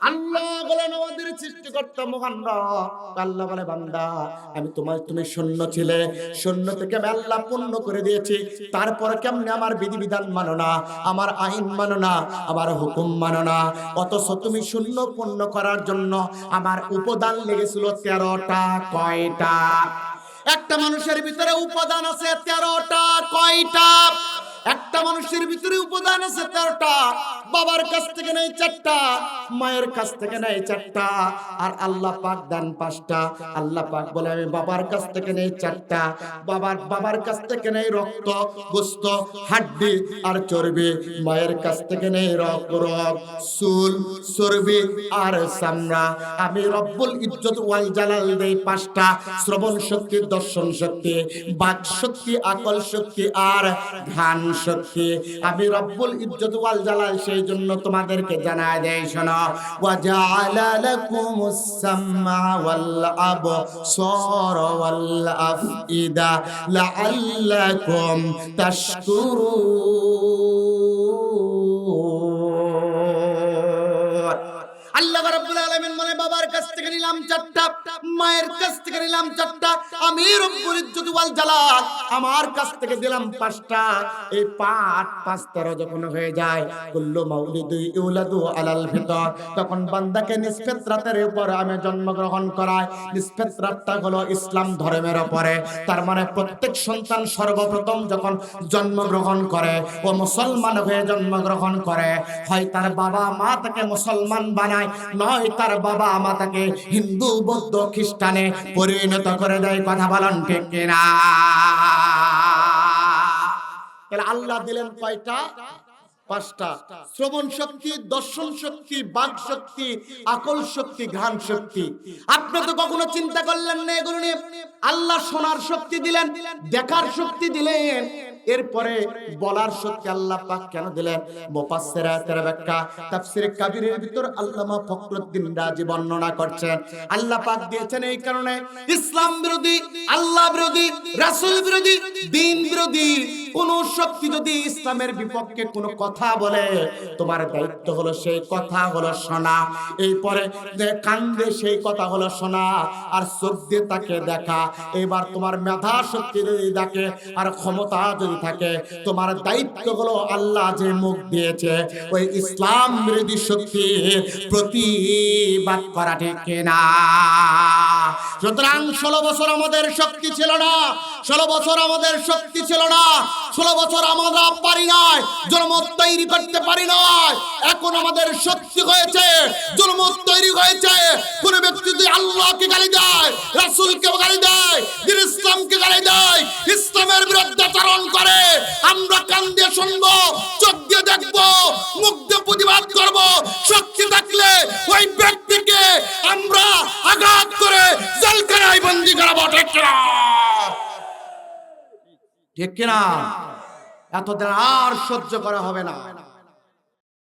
আল্লাহ বলেন আমাদের সৃষ্টিকর্তা মহান। আল্লাহ বলে, বান্দা, আমি তোমার তুমি শূন্য ছিলে। শূন্য থেকে আমি আল্লাহ পূর্ণ করে দিয়েছি। তারপর কেমনে আমার বিধিবিধান মানো না, আমার আইন মানো না, আমার হুকুম মানো না। অথচ তুমি শূন্য পূর্ণ করার জন্য আমার উপাদান লেগেছিল তেরোটা কয়টা? একটা মানুষের ভিতরে উপাদান আছে তেরোটা কয়টা? একটা মানুষের ভিতরে উপাদান আছে তেরোটা। বাবার কাছ থেকে নেই চারটা। মায়ের কাছ থেকে নেই চারটা, আর আল্লাহ পাক দেন পাঁচটা। আল্লাহ পাক বলে, আমি বাবার কাছ থেকে নেই চারটা। বাবার বাবার কাছ থেকে নেই রক্ত, গোস্ত, হাড্ডি, আর চর্বি। মায়ের কাছ থেকে নেই রক রক চুল, চর্বি, আর চামড়া। আমি রব্বুল ইজ্জত ওয়াল জালাল দেই পাঁচটা। শ্রবণ শক্তি, দর্শন শক্তি, বাক শক্তি, আকল শক্তি, আর ধ্যান শক্তি। আমি রব্বুল ইজ্জত ওয়াল জালাল সেই জন্য তোমাদেরকে জানায় দেই, শোনো। وجعل لكم السمع والأبصار والأفئدة لعلكم تشكرون. কাছ থেকে নিলাম চারটা, মায়ের কাছ থেকে নিলাম চারটা আমি আমার কাছ থেকে দিলাম পাঁচটা। এই পাঁচ যখন হয়ে যায় ইউলাদু আলাল তখন বান্দাকে রাতের উপর আমি জন্মগ্রহণ করায় নিষ্পেত রাতটা হলো ইসলাম ধর্মের উপরে। তার মানে প্রত্যেক সন্তান সর্বপ্রথম যখন জন্মগ্রহণ করে ও মুসলমান হয়ে জন্মগ্রহণ করে, হয় তার বাবা মা তাকে মুসলমান বানায়, নয় তার বাবা মা তাকে হিন্দু, বৌদ্ধ, খ্রিস্টানে পরিণত করে দেয়, কথা বলেন ঠিক কিনা? তাহলে আল্লাহ দিলেন কয়টা? পাঁচটা। শ্রবণ শক্তি, দর্শন শক্তি, বাক শক্তি, আকল শক্তি, ঘ্রাণ শক্তি। আপনি তো কখনো চিন্তা করলেন না এগুলো নিয়ে? আল্লাহ শোনার শক্তি দিলেন, দেখার শক্তি দিলেন। এরপরে বলার শক্তি আল্লাহ পাক কেন দিলেন? মুফাসসিরা তেরা ব্যাখ্যা। তাফসীরে কাবীরের ভিতর আল্লামা ফখরুদ্দিন রাজি বর্ণনা করছেন। আল্লাহ পাক দিয়েছেন এই কারণে ইসলাম বিরোধী, আল্লাহ বিরোধী, রাসূল বিরোধী দ্বীন বিরোধী কোন শক্তি যদি ইসলামের বিপক্ষে কোনো কথা বলে, তোমার দায়িত্ব হলো সেই কথা হলো শোনা। এই পরে কান্দে সেই কথা হলো শোনা, আর চোখ দিয়ে তাকে দেখা। এবার তোমার মেধা শক্তি যদি দেখে, আর ক্ষমতা যদি থাকে, তোমার দায়িত্ব হলো আল্লাহ যে মুখ দিয়েছে। ওই ইসলাম বিরোধী শক্তি প্রতিবাদ করা ঠিক কিনা? সুতরাং ষোলো বছর আমাদের শক্তি ছিল না, ষোলো বছর আমাদের শক্তি ছিল না, ষোলো বছর আমরা পারি নাই জন্ম তৈরি করতে পারি নাই। এখন আমাদের শক্তি হয়েছে জন্ম তৈরি হয়েছে। কোন ব্যক্তি যদি আল্লাহকে গালি দেয় রাসূলকে গালি দেয়, দিন ইসলামকে গালি দেয়, ইসলামের বিরুদ্ধে আচরণ করে, আমরা কান দিয়ে শুনব, চোখ দিয়ে দেখব, মুখ দিয়ে প্রতিবাদ করব শক্তি থাকলে ওই ব্যক্তিকে আমরা আঘাত করে ঠিক কিনা? এতদিন আর সহ্য করা হবে না।